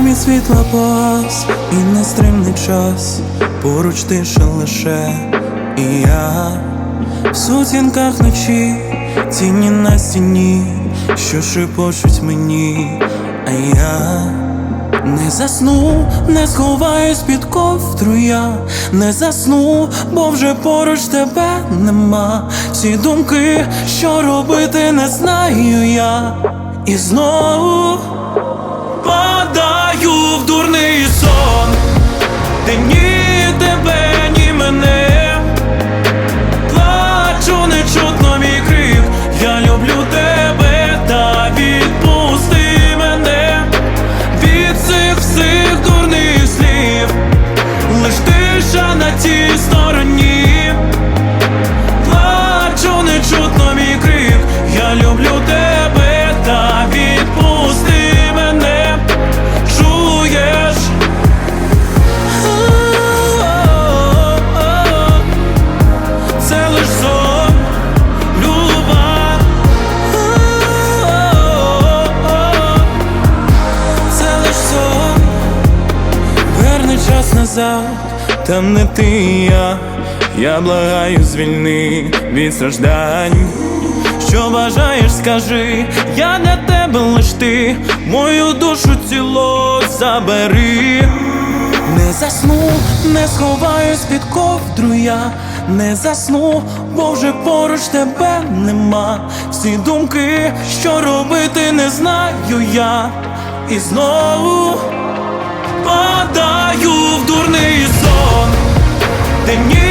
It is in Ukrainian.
Громі світла пас і нестримний час, поруч тиша лише і я в сутінках ночі, тіні на стіні, що шепочуть мені, а я не засну, не сховаюсь під ковдру я не засну, бо вже поруч тебе нема. Всі думки, що робити, не знаю я. І знову than you назад, там не ти і я. Я благаю, звільни від страждань. Що бажаєш, скажи, я для тебе лиш ти, мою душу ціло забери. Не засну, не сховаюсь під ковдру я, не засну, бо вже поруч тебе нема. Всі думки, що робити, не знаю я. І знову падаю than you.